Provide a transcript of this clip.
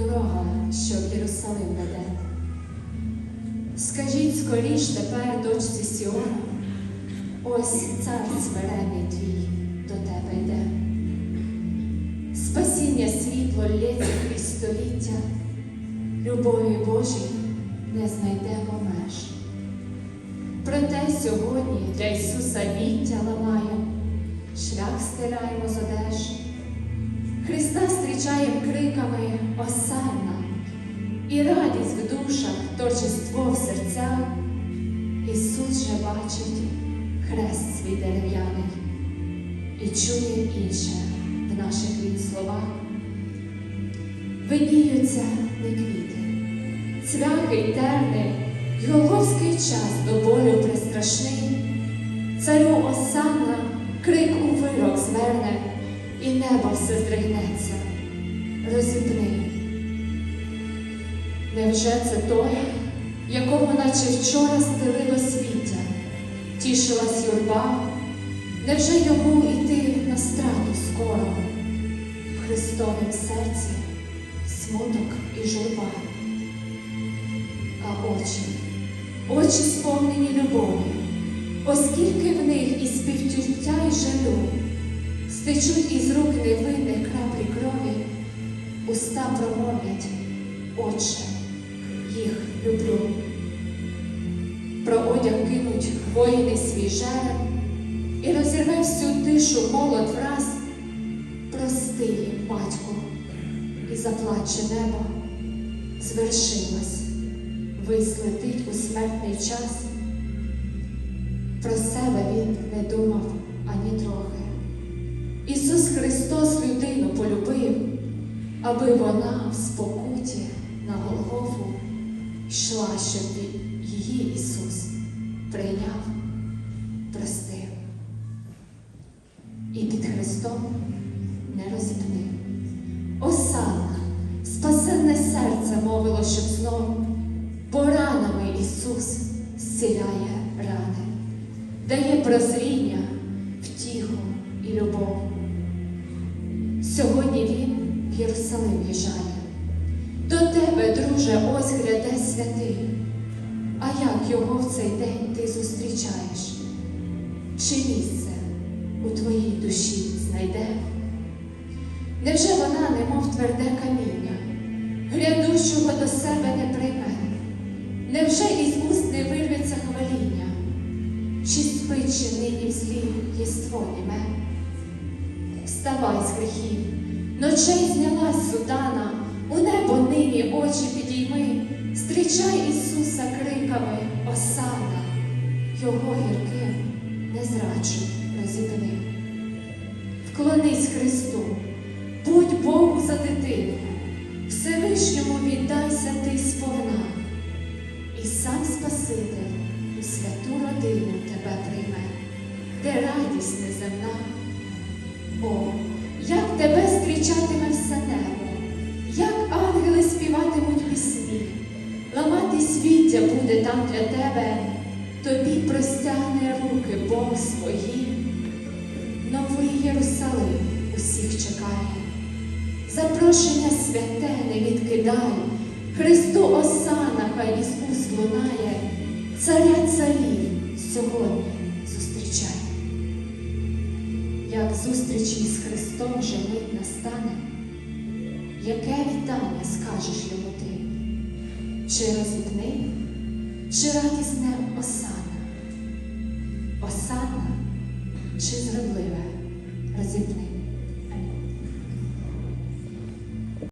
дорога, що в Єрусалим веде. Скажіть скоріш тепер, дочці Сіона, ось цар смирений твій до тебе йде. Спасіння світло лється крізь століття, любові Божій не знайдемо меж. Проте сьогодні для Ісуса віття ламаємо, шлях стираємо з одеж. Христа зустрічаємо криками Осанна, і радість в душах, торжество в серцях. Ісус же бачить хрест свій дерев'яний і чує інше в наших він словах. Видіються не квіти, цвяхи й терни, й голговський час до болю пристрашний. Царю Осанна крик у вирок зверне, і небо все здригнеться. Розіпни. Невже це той, якому наче вчора стелило свіття, тішилась юрба? Невже йому йти на страту скоро? В Христовім серці смуток і журба, а очі, очі сповнені любові, оскільки в них і співчуття, і жалю, стечуть із рук невинних краплі крові, уста промовлять, Отче, їх люблю. Про одяг кинуть воїни свій жереб, і розірве всю тишу молод враз. Прости їм, батьку, і заплаче небо, звершилось, вись летить у смертний час. Про себе він не думав ані трохи. Ісус Христос людину полюбив, аби вона в спокуті на Голгофу йшла, щоб її Ісус прийняв, простив і під Христом не розіпнив. Осанна, спасенне серце мовило, щоб знов поранами Ісус зціляє рани, дає прозріння, втіху і любов. Сьогодні Він в Єрусалим їжджає. До тебе, друже, ось гряде святий. А як його в цей день ти зустрічаєш? Чи місце у твоїй душі знайде? Невже вона, немов тверде каміння, глядущого до себе не прийме? Невже із уст не вирветься хваління? Чи спить ще нині в злі єство німе? Вставай з гріхів, ночей знялась сутана, у небо нині очі підійми, зустрічай Ісуса криками Осана, Його гірким не зраджу розіпни. Вклонись Христу, будь Богу за дитину, Всевишньому віддайся ти сповна, і сам Спаситель у святу родину тебе прийме, де радість неземна. О, як тебе зустрічатиме все небо, як ангели співатимуть пісні, ламати свіття буде там для тебе, тобі простягне руки Бог свої. Новий Єрусалим усіх чекає, запрошення святе не відкидай, Христу осана хай із уст лунає, царя царів сьогодні зустрічай. Як зустрічі з Христом мить настане, яке вітання скажеш йому ти? Чи розіпни, чи радісне осана? Осана чи зрадливе розіпни?